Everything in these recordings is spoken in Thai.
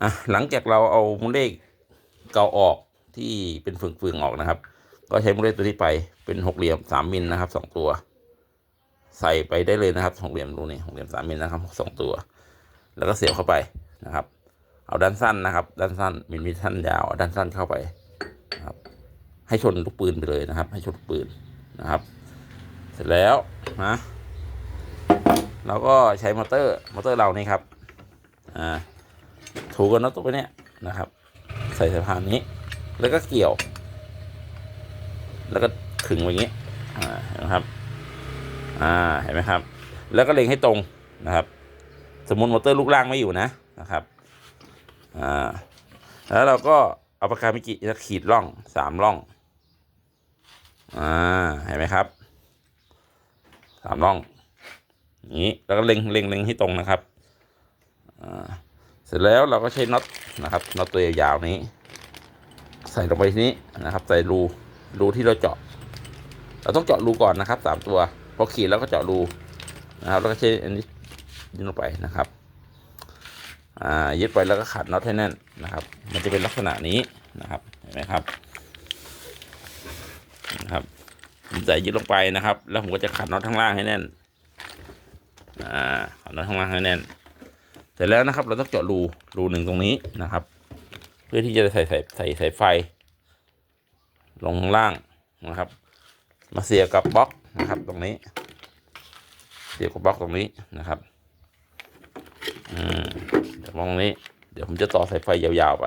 อะหลังจากเราเอามุ้งเลขเกาออกที่เป็นฟืงๆออกนะครับ ก็ใช้มุ้งเลขตัวนี้ไปเป็นหกเหลี่ยมสามมิลนะครับสองตัว ใส่ไปได้เลยนะครับหกเหลี่ยมรูนี่หกเหลี่ยมสามมิลนะครับสองตัว แล้วก็เสียบเข้าไปนะครับ เอาด้านสั้นนะครับ ด้านสั้นมิลมิสั้นยาวด้านสั้นเข้าไปนะครับ ให้ชนลูกปืนไปเลยนะครับ ให้ชนลูกปืนนะครับ เสร็จแล้วนะเราก็ใช้มอเตอร์มอเตอร์เรานี่ครับอ่า ถูกันน็อตตัวเนี้ยนะครับ ใส่สายพานนี้ แล้วก็เกี่ยว แล้วก็ขึงไว้อย่างนี้อ่านไหมครับอ่าเห็นไหมครับ แล้วก็เล็งให้ตรงนะครับ สมมติมอเตอร์ลูกล่างไม่อยู่นะนะครับอ่าแล้วเราก็เอาปากกามิจิจะขีดร่องสามร่องอ่าเห็นไหมครับสามร่องนี้แล้วก็เล็งเล็งเล็งให้ตรงนะครับอ่า เสร็จแล้วเราก็ใช้น็อตนะครับน็อตตัวยาวๆนี้ ใส่ลงไปที่นี้นะครับ ใส่รูรูที่เราเจาะ เราต้องเจาะรูก่อนนะครับสามตัวพอขีดแล้วก็เจาะรูนะครับ แล้วก็ใช้อันนี้ยึดลงไปนะครับอ่ายึดไปแล้วก็ขัดน็อตให้แน่นนะครับ มันจะเป็นลักษณะนี้นะครับ เห็นไหมครับ นะครับผมใส่ยึดลงไปนะครับ แล้วผมก็จะขัดน็อตข้างล่างให้แน่น อ่า ขัดน็อตข้างล่างให้แน่น ร็จแล้วนะครับ เราต้องเจาะรูรูหนึ่งตรงนี้นะครับ เพื่อที่จะใส่ใส่ใส่สายไฟ ลงข้างล่างนะครับ มาเสียบกับบล็อกนะครับ ตรงนี้ เสียบกับบล็อกตรงนี้นะครับอืมเดี๋ยวมองตรงนี้ เดี๋ยวผมจะต่อสายไฟยาวๆไป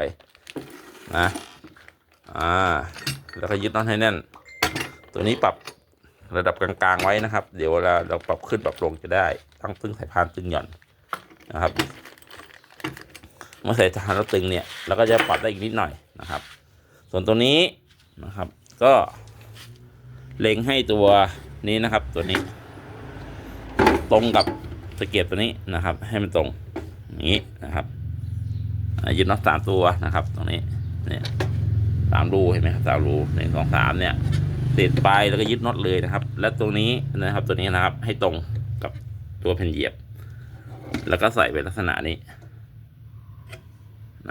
นะอ่าแล้วก็ยึดน็อตให้แน่น ตัวนี้ปรับระดับกลางๆไว้นะครับ เดี๋ยวเวลาเราปรับขึ้นปรับลงจะได้ตั้งตึงสายพานตึงหย่อน นะครับเมื่อใส่สานแล้วตึงเนี่ยเราก็จะปรับได้อีกนิดหน่อยนะครับ ส่วนตัวนี้นะครับ ก็เล็งให้ตัวนี้นะครับ ตัวนี้ ตรงกับตะเกียบตัวนี้นะครับ ให้มันตรงอย่างนี้นะครับยึดน็อตสามตัวนะครับ ตรงนี้เนี่ยสามรูเห็นไหมครับสามรูหนึ่งสองสามเนี่ยติดไปแล้วก็ยึดน็อตเลยนะครับ และตรงนี้นะครับตัวนี้นะครับให้ตรงกับตัวแผ่นเหยียบ แล้วก็ใส่เป็นลักษณะนี้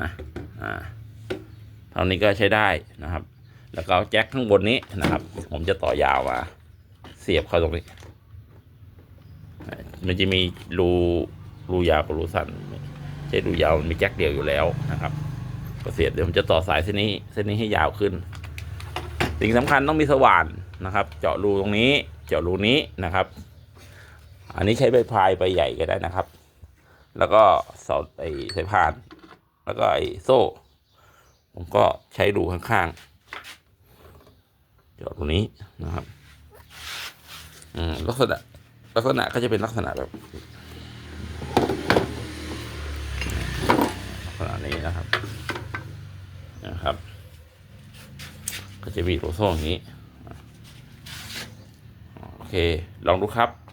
นะอ่าเท่านี้ก็ใช้ได้นะครับ แล้วก็แจ็คข้างบนนี้นะครับ ผมจะต่อยาวมา เสียบเข้าตรงนี้ มันจะมีรูรูยาวกับรูสั้นใช่รูยาวมันมีแจ็คเดียวอยู่แล้วนะครับ ก็เสียบเดี๋ยวผมจะต่อสายเส้นนี้เส้นนี้ให้ยาวขึ้น สิ่งสำคัญต้องมีสว่านนะครับ เจาะรูตรงนี้ เจาะรูนี้นะครับ อันนี้ใช้ใบพายใบใหญ่ก็ได้นะครับ แล้วก็เสาไอ้สายพาน แล้วก็ไอ้โซ่ ผมก็ใช้รูข้างๆจาะตรงนี้นะครับอืมลักษณะลักษณะก็จะเป็นลักษณะแบบลักษณะนี้นะครับนะครับ ก็จะมีโลโซ่อย่างนี้ โอเค ลองดูครับ